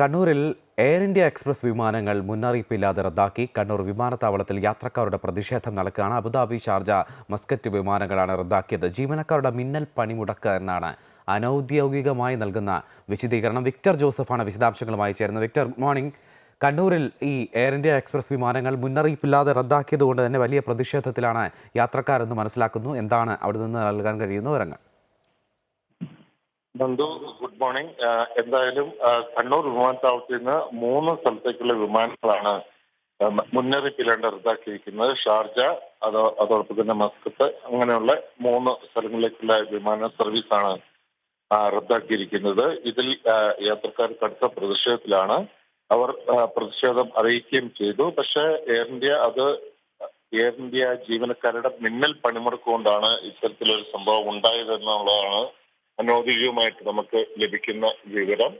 കണ്ണൂരിൽ air India express വിമാനങ്ങൾ മുന്നറിയിപ്പില്ലാതെ റദ്ദാക്കി കണ്ണൂർ വിമാനത്താവളത്തിൽ യാത്രക്കാരുടെ പ്രതിഷേധം നടക്കുകയാണ്. അബുദാബി ഷാർജ മസ്കറ്റ് വിമാനങ്ങളാണ് റദ്ദാക്കിയത്. ജീവനക്കാരുടെ മിന്നൽ പണിമുടക്ക് എന്നാണ് അനൗദ്യോഗികമായി നൽകുന്ന വിശദീകരണം. വിക്ടർ ജോസഫാണ് വിശദാംശങ്ങളുമായി ചേരുന്നത്. Victor good morning. കണ്ണൂരിൽ ഈ എയർ ഇന്ത്യ എക്സ്പ്രസ് വിമാനങ്ങൾ മുന്നറിയിപ്പില്ലാതെ റദ്ദാക്കിയതുകൊണ്ട് തന്നെ വലിയ പ്രതിഷേധത്തിലാണ് യാത്രക്കാരെന്ന് മനസ്സിലാക്കുന്നു. എന്താണ് അവിടെ നിന്ന് നൽകാൻ കഴിയുന്ന വിവരങ്ങൾ? ബന്ധു ഗുഡ് മോർണിംഗ്. എന്തായാലും കണ്ണൂർ വിമാനത്താവളത്തിൽ നിന്ന് മൂന്ന് സ്ഥലത്തേക്കുള്ള വിമാനങ്ങളാണ് മുന്നറിയിപ്പില്ലാണ്ട് റദ്ദാക്കിയിരിക്കുന്നത്. ഷാർജ അതോ അതോടൊപ്പം തന്നെ മസ്കത്ത് അങ്ങനെയുള്ള മൂന്ന് സ്ഥലങ്ങളിലേക്കുള്ള വിമാന സർവീസാണ് റദ്ദാക്കിയിരിക്കുന്നത്. ഇതിൽ യാത്രക്കാർ കടുത്ത പ്രതിഷേധത്തിലാണ്. അവർ പ്രതിഷേധം അറിയിക്കുകയും ചെയ്തു. പക്ഷേ എയർ ഇന്ത്യ അത് എയർ ഇന്ത്യ ജീവനക്കാരുടെ മിന്നൽ പണിമുടക്കുകൊണ്ടാണ് ഇത്തരത്തിലൊരു സംഭവം ഉണ്ടായതെന്നുള്ളതാണ് അനൗദ്യോഗികമായിട്ട് നമുക്ക് ലഭിക്കുന്ന വിവരം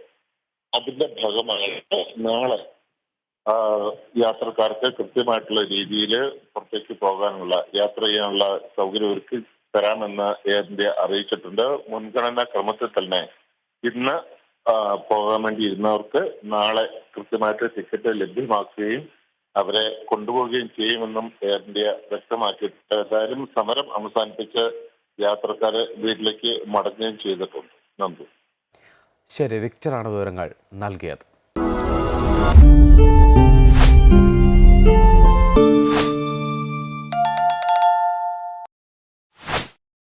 അതിന്റെ ഭാഗമായിട്ട് നാളെ യാത്രക്കാർക്ക് കൃത്യമായിട്ടുള്ള രീതിയിൽ പുറത്തേക്ക് പോകാനുള്ള യാത്ര ചെയ്യാനുള്ള സൗകര്യം ഒരുക്കി തരാമെന്ന് എയർ ഇന്ത്യ അറിയിച്ചിട്ടുണ്ട്. മുൻഗണനാ ക്രമത്തിൽ തന്നെ ഇന്ന് പോകാൻ വേണ്ടി ഇരുന്നവർക്ക് നാളെ കൃത്യമായിട്ട് ടിക്കറ്റ് ലഭ്യമാക്കുകയും അവരെ കൊണ്ടുപോവുകയും ചെയ്യുമെന്നും എയർ ഇന്ത്യ വ്യക്തമാക്കിയിട്ടുണ്ട്. സമരം അവസാനിപ്പിച്ച് യാത്രക്കാരെ വീട്ടിലേക്ക് മടങ്ങുകയും ചെയ്തിട്ടുണ്ട്. നന്ദി. ശരി വിക്ടറാണ് വിവരങ്ങൾ നൽകിയത്.